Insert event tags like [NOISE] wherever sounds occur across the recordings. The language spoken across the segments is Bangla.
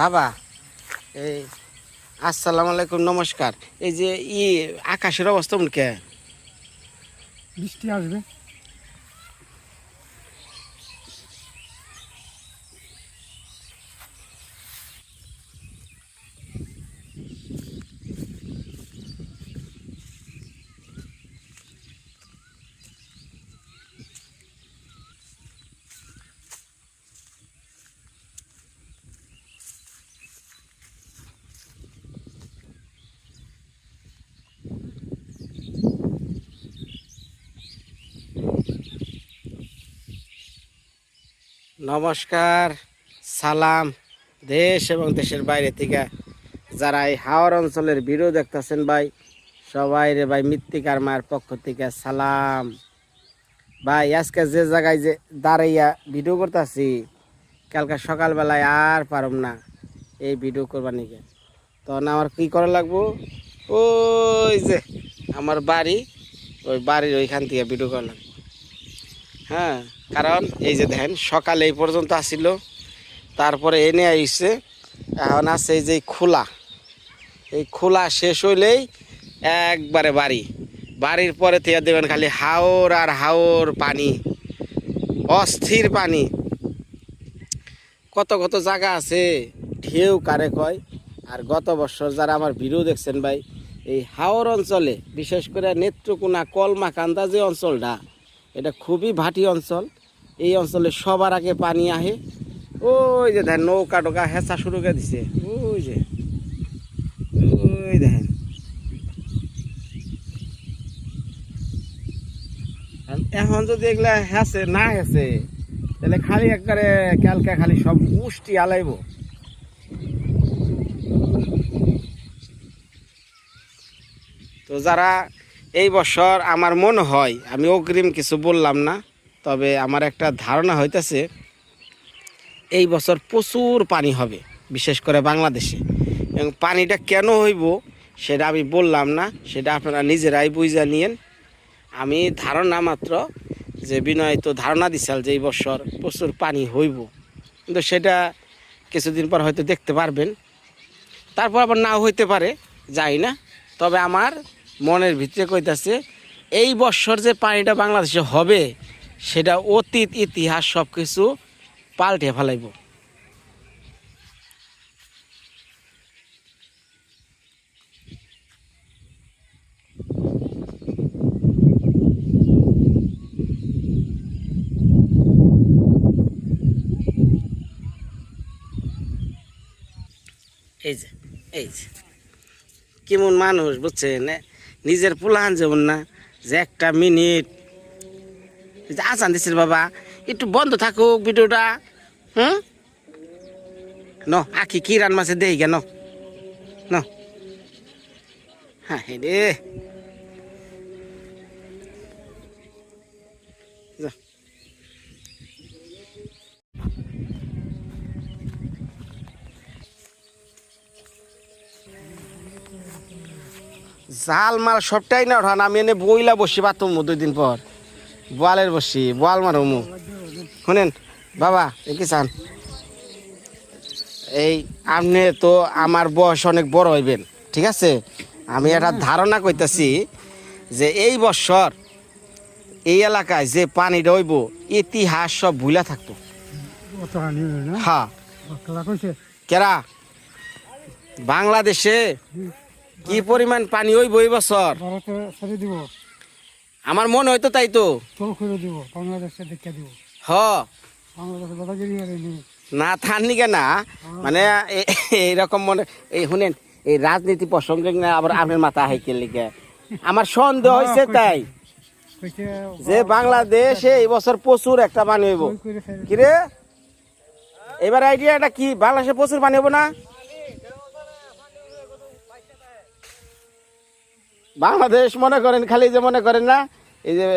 বাবা এই আসসালামু আলাইকুম নমস্কার। এই যে ই আকাশের অবস্থা কে বৃষ্টি আসবে। নমস্কার, সালাম, দেশ এবং দেশের বাইরে থেকে যারা এই হাওর অঞ্চলের ভিডিও দেখতেছেন ভাই, সবাই রে ভাই, মৃত্তিকার মায়ের পক্ষ থেকে সালাম। ভাই, আজকে যে জায়গায় যে দাঁড়াইয়া ভিডিও করতেছি, কালকে সকালবেলায় আর পারম না এই ভিডিও করবার নিকে। তখন আমার কি করা লাগবো? ওই যে আমার বাড়ি, ওই বাড়ির ওইখান থেকে ভিডিও করা লাগবে হ্যাঁ কারণ এই যে দেখেন, সকালে এই পর্যন্ত আসিল, তারপরে এনে আইসে এখন আছে এই যে খোলা। এই খোলা শেষ হইলেই একবারে বাড়ি। বাড়ির পরে থেকে দেবেন খালি হাওর আর হাওর পানি, অস্থির পানি। কত কত জায়গা আছে, ঢেউ কারে কয়। আর গত বছর যারা আমার ভিডিও দেখছেন ভাই, এই হাওর অঞ্চলে, বিশেষ করে নেত্রকোনা কলমাকান্দা যে অঞ্চলটা এটা খুবই ভাটি অঞ্চল। এই অঞ্চলে সবার আগে পানি আহে। ওই যে দেখেন, নৌকা টোকা হেঁচা শুরু করে দিছে। ওই যে, ওই দেখেন। এখন যদি এগুলা হেসে না হেসে তাহলে খালি একবারে কালকে খালি সব উষ্টি আলাইব। তো যারা এই বছর আমার মনে হয়, আমি অগ্রিম কিছু বললাম না, তবে আমার একটা ধারণা হইতেছে, এই বছর প্রচুর পানি হবে, বিশেষ করে বাংলাদেশে। এবং পানিটা কেন হইব সেটা আমি বললাম না, সেটা আপনারা নিজেরাই বুঝা নিয়েন। আমি ধারণা মাত্র যে বিনয় তো ধারণা দিছাল যে এই বছর প্রচুর পানি হইব। কিন্তু সেটা কিছুদিন পর হয়তো দেখতে পারবেন। তারপর আবার নাও হইতে পারে, যাই না। তবে আমার মনের ভিতরে কইতাছে, এই বৎসর যে পানিটা বাংলাদেশে হবে, সেটা অতীত, ইতিহাস সব কিছু পাল্টে ফেলাইব এই যে এই যে, কেমন মানুষ, বুঝছেন এ? নিজের পুলান যেমন না, যে একটা মিনিট। আসান দিছিল বাবা, একটু বন্ধ থাকুক ভিডিওটা, হুম? ন, আখি কি রান মাছে দেই কেন ন। হ্যাঁ রে। জাল মাল সবটাই না ওঠান আমি এনে বইলা বসি পাতো দুই দিন পর। বোয়ালের বসি বোয়াল মারো মু। শুনেন বাবা এ কি চান? এই আপনি তো আমার বয়স অনেক বড় হইবেন ঠিক আছে? আমি একটা ধারণা কইতাছি যে এই বছর এই এলাকায় যে পানি হইব ইতিহাস সব ভুলা থাকতো। হ্যাঁ। কেরা? বাংলাদেশে? কি পরিমাণ পানি হইব এই বছর? ছেড়ে দিব। আমার মন হয়তো তাই তো। করে দিব বাংলাদেশে দেখে দিব। হ। বাংলাদেশে দাদাগিরি না থাননি কেন মানে এইরকম মনে এই শুনেন এই রাজনীতি প্রসঙ্গে না আবার আমের মাথা হাইকে লিখে আমার সন্দেহ হয়েছে তাই। যে বাংলাদেশে এই বছর প্রচুর একটা পানি হইব। ওই কিরে এবার আইডিয়াটা কি? বাংলাদেশে প্রচুর পানি হব না? বাংলাদেশ মনে করেন, খালি যে মনে করেন না, এই যে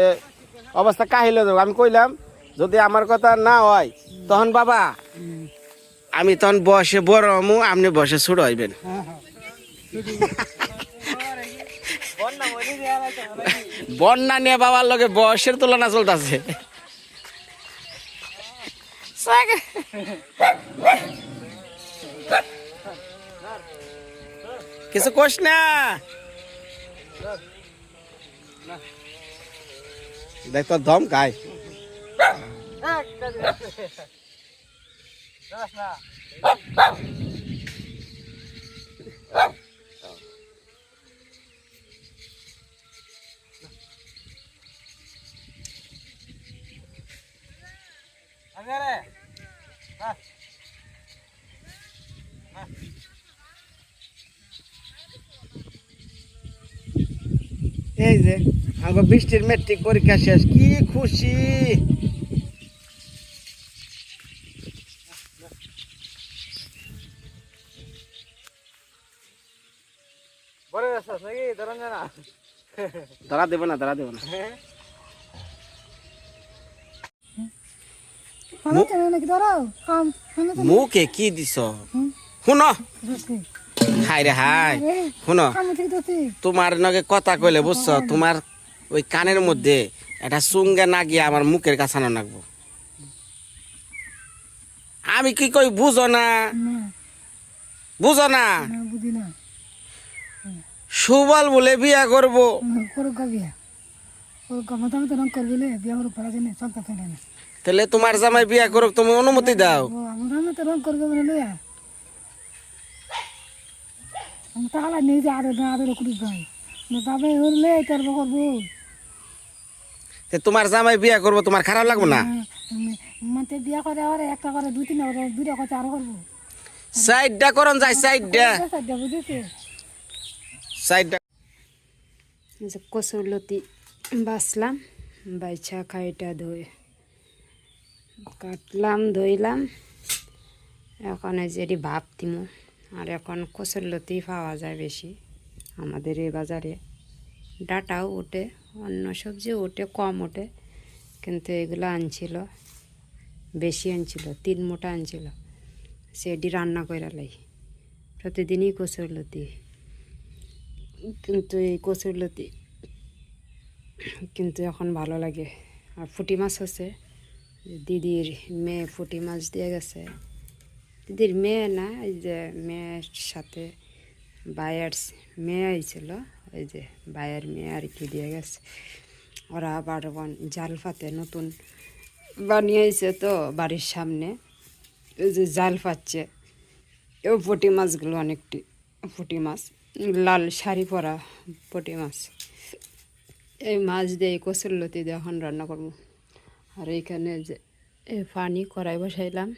অবস্থা কাহিল আমি কইলাম, যদি আমার কথা না হয়, তখন বাবা, আমি তখন বয়সে বড় হমু, আপনি বয়সে ছোট হইবেন। বন্যা নিয়ে বাবার লগে বয়সের তুলনা চলতেছে। কিছু কোষ না। দেখ তোর দম খায় এই যে আমার বৃষ্টির মেট্রিক পরীক্ষা শেষ কি খুশি। দাঁড়া দেবো না দাঁড়া দেবো না। ধরাও কাম ভালো মুখে কি দিছ? শুন। হাই রে হাই, শুন, তোমার নগে কথা কইলে বুঝছ, তোমার ওই কানের মধ্যে এটা চুঙ্গে না গিয়ে আমার মুখের কাছানো নাকবো। আমি কি কই বুঝো না? বুঝো না? সুবল বলে বিয়া করব। তাহলে তোমার জামাই বিয়া করুক, তুমি অনুমতি দাও ও আমার মতো রং করবে মানে লইয়া আমি তাহলে যে আরও আরও রকুড়ি ভাই না তবে ওর লে তার করব। তে তোমার জামাই বিয়া করব তোমার খারাপ লাগবো না? মাতে বিয়া করে আর একটা করে দুই তিনটা করে দুইটা কথা আরও করব। সাইডটা করন যায় সাইডটা। বুঝেছে সাইডটা যে কচুরলতি বাছলাম বাইছা খাইটা ধুয়ে কাটলাম ধুইলাম। এখন এই যে দিমু। আর এখন কচুরলতি পাওয়া যায় বেশি আমাদের এই বাজারে। ডাটাও ওঠে, অন্য সবজি ওঠে, কম ওঠে, কিন্তু এগুলো আনছিল, বেশি আনছিল, তিন মোটা আনছিল, সেটি রান্না করে লাই। প্রতিদিনই কচুরলতি কিন্তু এই কচুরলতি কিন্তু এখন ভালো লাগে। আর ফুটি মাছ আছে, দিদির মেয়ে ফুটি মাছ দিয়ে গেছে। দিদির মেয়ে না, এই যে মেয়ের সাথে বায়ার মেয়ে আইছিল ওই যে বায়ের মেয়ে আর কি দিয়ে গেছে। ওরা আবার জাল ফাতে নতুন বানিয়েছে তো বাড়ির সামনে ওই যে জাল ফাচ্ছে এও পুঁটি মাছগুলো অনেকটি, পুঁটি মাছ, লাল শাড়ি পরা পুঁটি মাছ। এই মাছ দিয়ে এই কচুরলতি দিয়ে এখন রান্না করব। আর এইখানে যে পানি কড়াই বসাইলাম।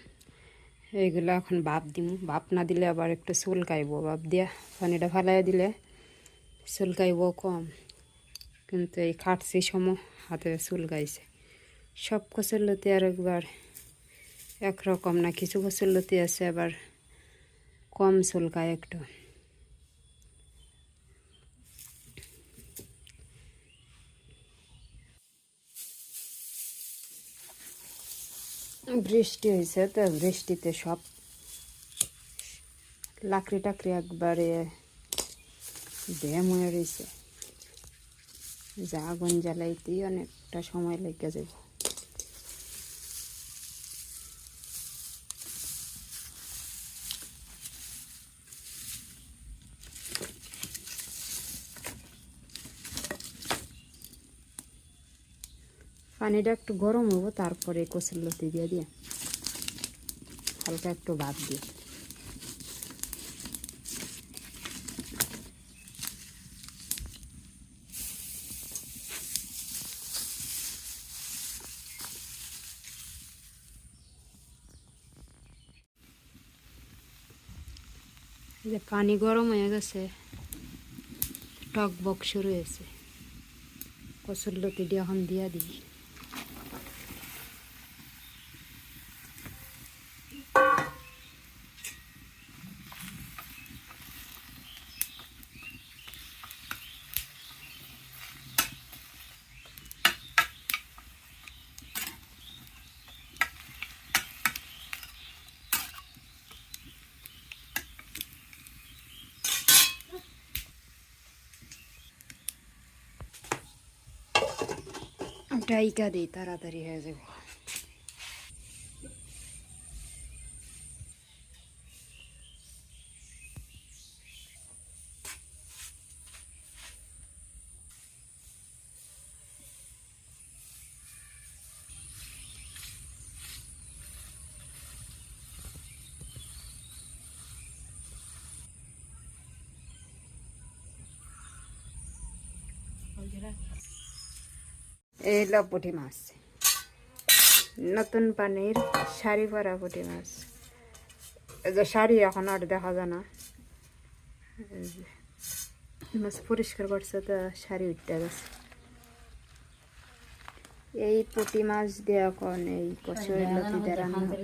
এইগুলো এখন বাপ দিম। বাপ না দিলে আবার একটু চুলকাইব বাপ দিয়া। পানিটা ফালাই দিলে চুলকাইব কম। কিন্তু এই খাটছি সম, হাতে চুলকাইছে সব কচুরলতি আর একবার একরকম না, কিছু কচুরলতি আছে আবার কম চুলকায় একটু। বৃষ্টি হয়েছে তো, বৃষ্টিতে সব লাকড়ি টাকড়ি একবারে ব্যায়াম হয়ে রয়েছে। যা আগুন জ্বালাইতেই অনেকটা সময় লেগে যাব। পানিটা একটু গরম হব, তারপরে কচুর লতি দিয়ে দিয়ে হালকা একটু ভাত দিয়ে। যে পানি গরম হয়ে গেছে টক বক শুরু হয়েছে। কচুর লতি দিয়ে এখন দিয়া দিই। ডাইকা দিই তাড়াতাড়ি হয়ে যাবে Yeah. এই হলো পুঁটি মাছ। নতুন পানির শাড়ি পরা পুঁটি মাছ। এই যে শাড়ি এখন আর দেখা যায় না। মাছ পরিষ্কার করছে তো শাড়ি উঠতে গেছে। এই পুঁটি মাছ দিয়ে এখন এই কচুর লতিতে রান্না। হবে।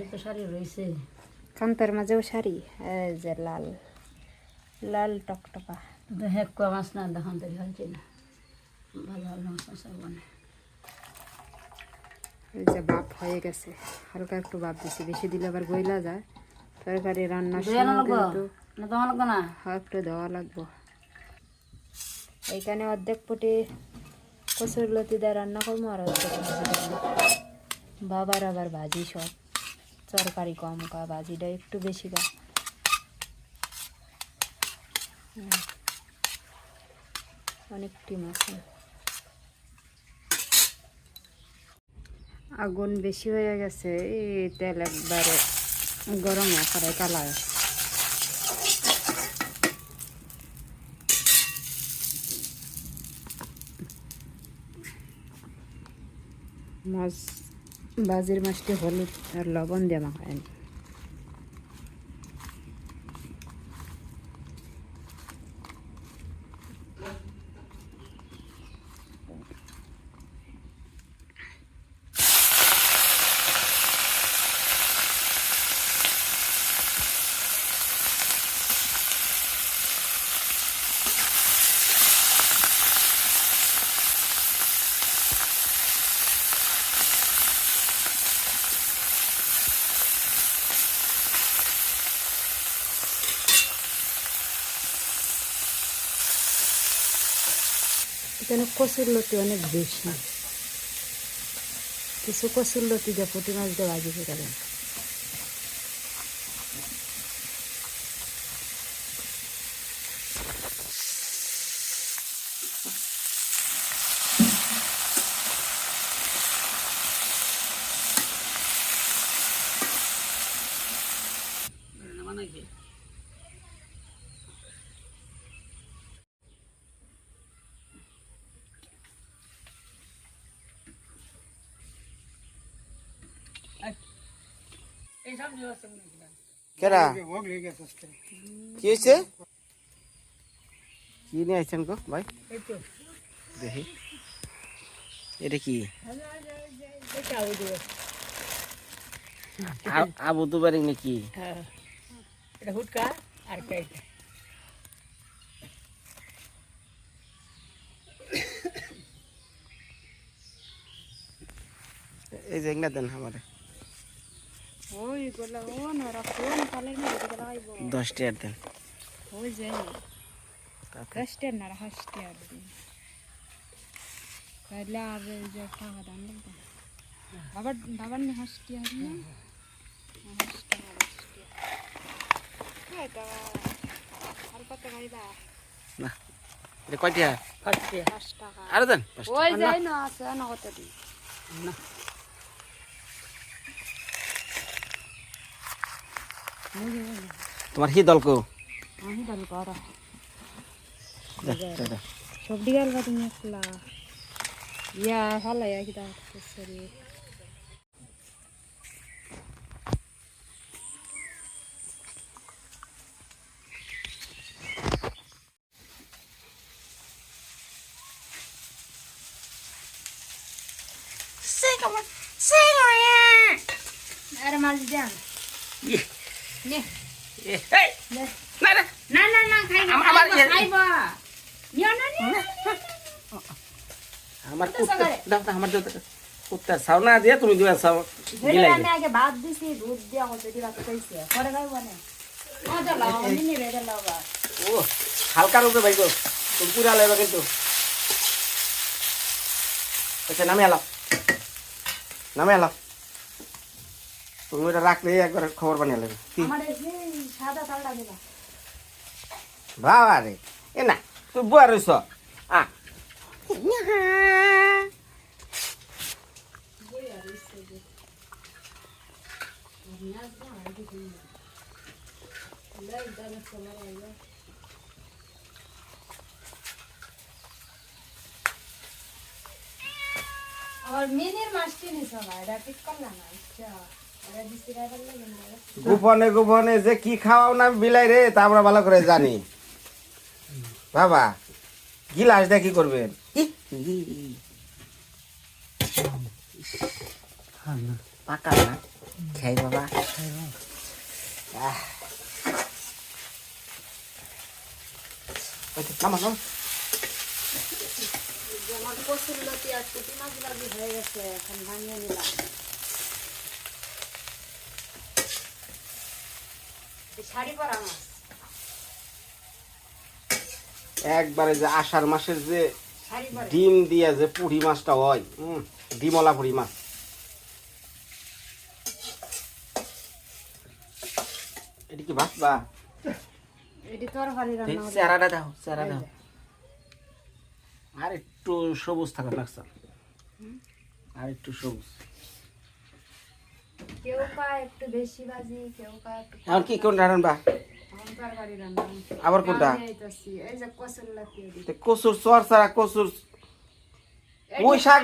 খান্তার মাঝেও শাড়ি এই যে লাল লাল টকটকা। হেকুয়া মাছ না দেখান তৈরি হয়েছে না। ভালো ভালো মাছ মাছ বনে। এই যে বাপ হয়ে গেছে হালকা একটু বাপ দিছি বেশি দিলে আবার গইলা যায়। তরকারি রান্নার দইয়া না লাগবো? কিন্তু না তোমার লাগবো না? হ্যাঁ, একটু দেওয়া লাগবো। এইখানে অর্ধেক পুটি কচুর লতি দিয়ে রান্না করব আর অর্ধেক বাবার আবার ভাজি সব। তরকারি কম কা ভাজিটা একটু বেশি কা অনেকটি মাছ। আগুন বেশি হয়ে গেছে, এই তেল একবারে গরম করে কালায় মাছ, বাজির মাছটি হলুদ আর লবণ দেওয়া মাখায় এখানে কচুর লতি অনেক বেশি। কিছু কচুর লতি দিয়ে পুঁটি মাছ দিয়ে ভাজি করে কেরা কি হয়েছে কি নিয়ে আসছেন গো ভাই দেখি এটা কি আ- আবু দুবারি নাকি এটা হুটকা আর কেটে এই যে এগুলা দেন আমার ওই গোলা ও না রাখুন পালের মধ্যে গোলা আইব দশ টাকার দেন ওই যে দশটা না হাসতে আর তাহলে আর এই যে টাকা দাম লাগবে বাবার বাবার নিয়ে হাসতে আর না হাসতে হাসতে হ্যাঁ বাবা আর কত খাইবা না এটা কয় টাকা ফাটছে পাঁচ টাকা আরও দেন পাঁচ ওই যাই না আছে না কত দিন তোমার হি দলকো আমি দাম করা। সবজি গেল তুমি ইয়া ভালো ইয়া কিতা সরি আরে মাছ দেন নে না না না না না খাইবা আমার- আমার ইয়ে- খাইবা ইয়া না না আমার কুত্তা দাও দাও আমার দাও দাও। কুত্তা না দিয়ে তুমি দিবা চাও গিলাই আমি আগে ভাত দিছি দুধ দিয়া পরে আমি [LAUGHS] ও হালকা রূপে ভাই গো তুমি পুরা লাগবে কিন্তু। আচ্ছা নামে এলাও নামে এলাও তুমি ওটা রাখলে একবার খবর বানিয়ে কি? সাদা তালটা দিবা বাবা রে এ না তুই বুয়া রইছ। আ আমার মিনির মাছ কিনিস না এটা ঠিক করলাম না আচ্ছা এটা দিছি রাখার লাগে না গোপনে গোপনে যে কি খাওয়াও না বিলাই রে তা আমরা ভালো করে জানি। বাবা গিলাস কি করবেন? ই, ই, ই। পাকা না। খাই বাবা আহ। ওই তো, নামা, নামা। আমার কচুর লতি আর পুঁটি মাছ লাগি হয়ে গেছে এখন ভাঙিয়ে নিলাম শাড়ি পরা মাছ একবারে যে আষাঢ় মাসের যে ডিম দিয়ে যে পুঁটি মাছটা হয় উম, ডিমলা পুঁটি মাছ এটি এটি তরকারি রান্না চেহারাটা দাও চেহারা দাও। আর একটু সবুজ থাকা লাগছে আর একটু সবুজ। কেউ পায় একটু বেশি ভাজি কেউ পায় একটু এখন কি কোনটা রান্না আবার কোনটা? আমি আইতাছি, এই যে কচুর লতি এটি। তে পুঁই শাক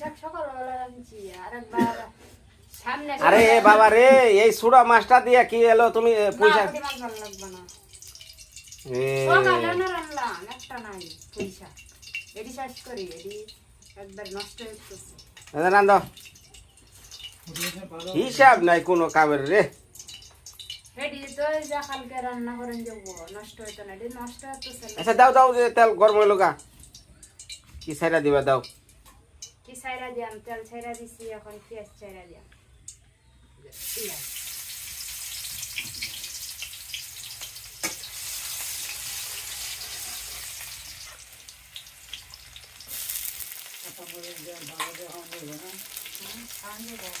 শাক সকালবেলা রাঁধছি আর একবার আরে এ বাবা রে এই সুরা মাছটা দিয়ে কি এলো? তুমি দাও হিসাব নাই কোনো কামের রে। এটি তো এই যে কালকে রান্না করেন যে ও, নষ্ট হইতো না এটি নষ্ট হতেছে না আচ্ছা দাও দাও যে তেল গরম হইল গা। কি সাইডা দিবা দাও। কি ছাইরা দিয়াম? তেল ছাইরা দিছি এখন পেঁয়াজ ছাইরা দিয়াম। পেঁয়াজ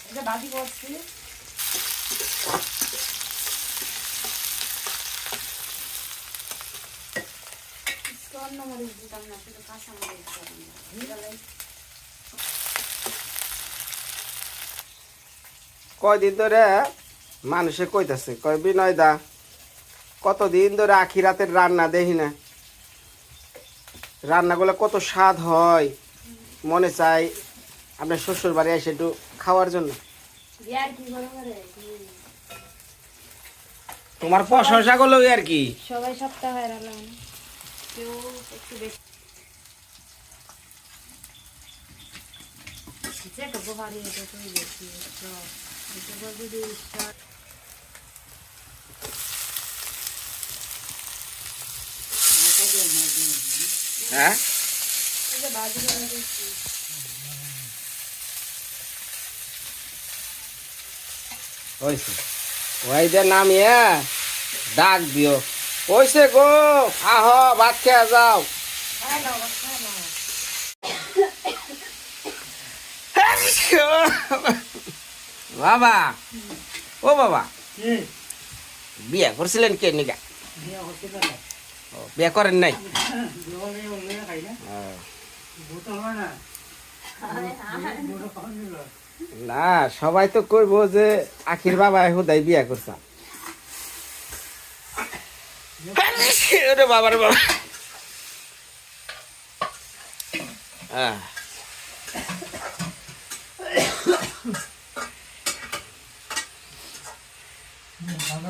এটা বাদি করছি অন্য মরিচ দিতাম না শুধু কাঁচা মরিচ দিতাম না কয়দিন ধরে মানুষে কইতাছে কয় বিনয় দা কতদিন ধরে আখি রাতের রান্না দেখি না। রান্নাগুলো কত স্বাদ হয়। মনে চাই আপনার শ্বশুর বাড়ি এসে একটু খাওয়ার জন্য। তোমার প্রশংসা করল আর কি। সবাই সপ্তাহ হয়ে কেউ একটু বেশি। হ্যাঁ? হয়েছে ওই যে নামিয়ে ডাক দিও। কইছে গো আহ ভাত খেয়ে যাও। হ্যালো বাবা। ও বাবা। বিয়ে করছিলেন কে নিকা ও, বিয়ে করেন নাই? না। সবাই তো কইবো যে আখির বাবা হুদাই বিয়ে করছা। বাবার বাবা। আহ।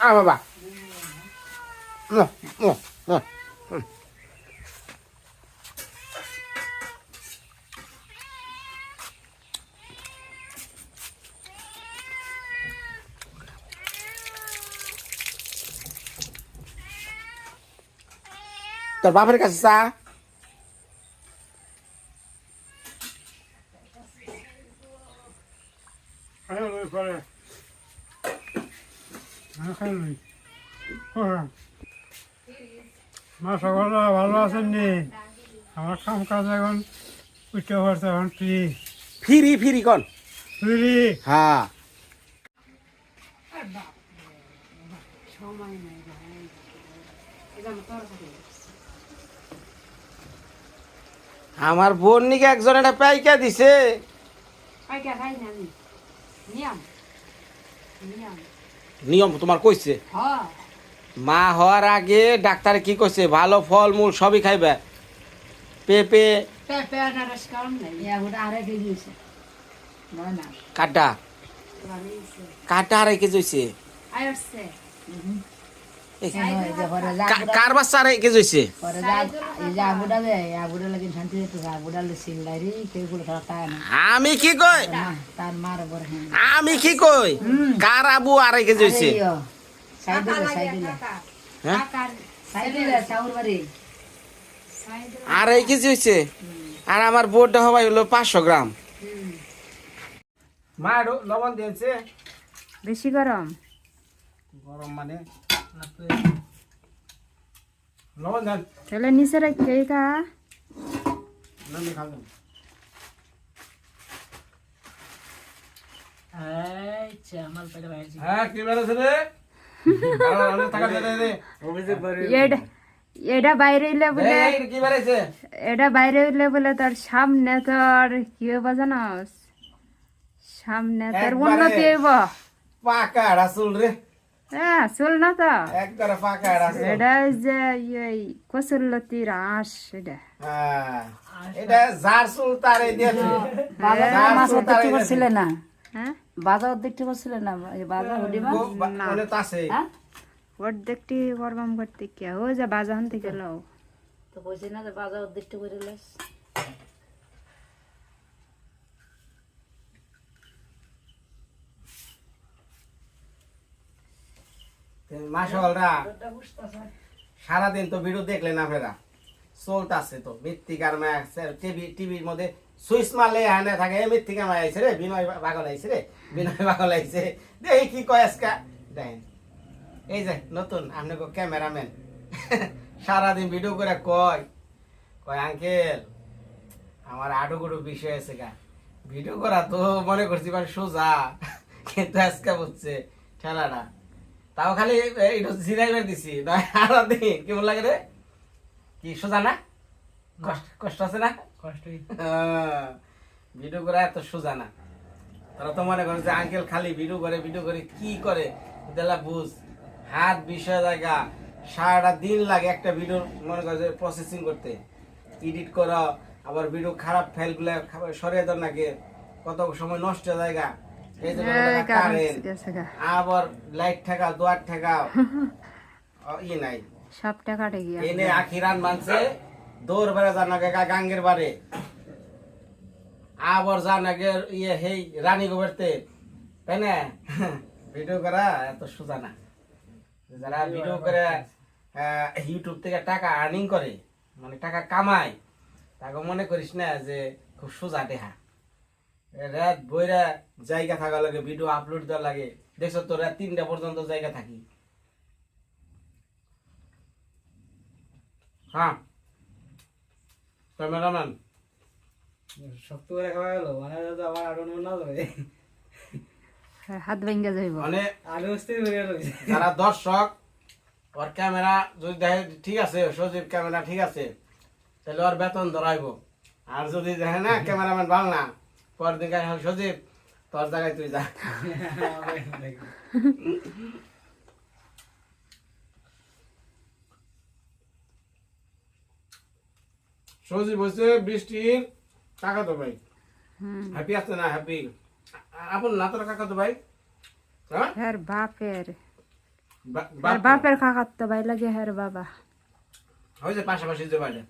আ বাবা না, না, না। তোর বাপের কাছে চা খাই লই পরে না খাই লই মা সকলরা ভালো আছেন নি আমার কাম কাজ এখন বুঝতে পারছ এখন ফ্রি ফিরি ফিরি কন। ফ্রি। হ্যাঁ। সময় নাই ভাই এই যে আমার বোন নিকে একজন একটা পাইকা দিছে। নিয়ম। তোমার কইছে? হ্যাঁ। মা হওয়ার আগে ডাক্তার কি কইছে? ভালো ফল মূল সবই খাইবে। পেঁপে। ইয়া কাটা? কাটা আড়াই কেজি হয়েছে? কার বাচ্চা আড়াই কেজি হয়েছে? আমি কি কই? মা তার মার বড় হ্যাঁ। আমি কি কই? কার আবু আড়াই কেজি হয়েছে? আড়াই কেজি হয়েছে আর আমার বোর্ডটা হবাই হলো পাঁচশো গ্রাম। মা লবণ দিয়েছে। বেশি গরম? গরম মানে লবণ দেন। তাহলে নিচে রেখে খা। আচ্ছা আমার পেটে বাইরে হ্যাঁ কি বেড়েছে রে? টাকা দে রে এটা এটা বাইরে এলে বলে এই, কি বেড়েছে এটা বাইরে এলে বলে তোর সামনে তোর কি হইব জানোস সামনে তোর উন্নতি হইব। পাকা রাসুল রে। হ্যাঁ চল না তো। একবারে পাকা রাসুল। এটা ওই যে এই কসুল্লতির আঁশ এটা। হ্যাঁ এটা যার চুল তারে দিয়েছে বাজার মাছ তারে করছিলে না? হ্যাঁ? বাজার দেখতে করছিলে না? এই বাজার হলি মাছ? গো- বা- আছে। হ্যাঁ? অর্ধেকটি করবাম করতে কি ও যে বাজান থেকে লও। তো কইছে না যে বাজার দেখতে করে লাস মাসলরা সারাদিন তো ভিডিও দেখলেন আপনারা চলতেছে তো মৃত্তিকার ম্যাচ টিভি টিভির মধ্যে সুইচ মারলে হানে থাকে "এ, মৃত্তিকার মায় আইছে রে বিনয় পাগল আইছে রে বিনয় পাগল আইছে। দেখি কি কয় আজকা। দেখেন এই যে নতুন আপনাকে ক্যামেরাম্যান। [LAUGHS] সারাদিন ভিডিও করে কয় কয় আঙ্কেল আমার আডুগুডু বিষয় আছে গা। ভিডিও করা তো মনে করছি মানে সোজা [LAUGHS] কিন্তু আজকে বুঝছে ঠেলাটা। তাও খালি এইটা জিরাইবার দিছি নয় আরও দিন কেমন লাগে রে? কি সোজা না? কষ্ট কষ্ট আছে না? কষ্ট [LAUGHS] ভিডিও করা এত সোজা না। তারা তো মনে করে যে আঙ্কেল খালি ভিডিও করে ভিডিও করে কি করে? দেলা বুঝ। হাত বিষয় জায়গা সারাটা দিন লাগে একটা ভিডিও মনে করে যে প্রসেসিং করতে। এডিট করা আবার ভিডিও খারাপ ফাইলগুলো সরিয়ে দেন নাকি। কত সময় নষ্ট জায়গা এই যে কারেন্ট গেছে গা। আবার লাইট ঠেকাও দোয়ার ঠেকাও। [LAUGHS] ইয়ে নাই। সব গিয়া এনে আখিরান মানছে দৌড় বেড়ে যান গাঙ্গের বারে আবার যান আগে ইয়ে হেই রানী গোবরতে। তাই না [LAUGHS] ভিডিও করা এত সোজা না। যারা ভিডিও করে ইউটিউব থেকে টাকা আর্নিং করে মানে টাকা কামায়, তাকে মনে করিস না যে খুব সোজা দেহা রাত বইরা জায়গা থাকা লাগে ভিডিও আপলোড দেওয়া লাগে। দেখছ তো, রাত তিনটা পর্যন্ত জায়গা থাকি। হ্যাঁ। ক্যামেরাম্যান। শক্ত করে খাওয়া গেল মানে আমার আরও না যাবে হাত ভেঙ্গে যাইব। মানে আলু অস্থির হয়ে গেল। যারা দর্শক ওর ক্যামেরা যদি দেখে ঠিক আছে সজীব ক্যামেরা ঠিক আছে তাহলে ওর বেতন ধরাইব। আর যদি দেখে না ক্যামেরাম্যান ভালো না পরের দিন কাছে সজীব তোর জায়গায় তুই যা। সজীব হচ্ছে বৃষ্টির কাকা তো ভাই। হ্যাপি আছে না হ্যাপি আপন না তোর কাকা তো ভাই? হ্যাঁ? বাপের। বা- বাপের কাকার তো ভাই লাগে হের বাবা। ওই যে পাশাপাশি যে বাড়ি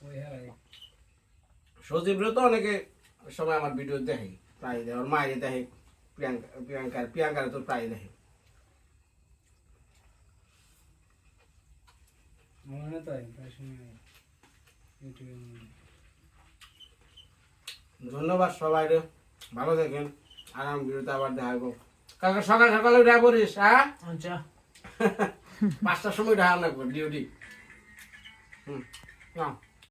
মনে সজীবরে তো অনেকে সবাই আমার ভিডিও দেখে প্রায় দেখে ওর মায়ের দেখে প্রিয়াঙ্কা প্রিয়াঙ্কার প্রিয়াঙ্কার তো প্রায় দেখে। মনে তো ইউটিউবে ধন্যবাদ সবাই রে ভালো থাকেন। আরাম ভিডিওতে আবার দেখা গো কালকে সকাল সকালে উঠে পড়িস হ্যাঁ? আচ্ছা। [LAUGHS] পাঁচটার সময় দেখা লাগবে ডিউটি হুম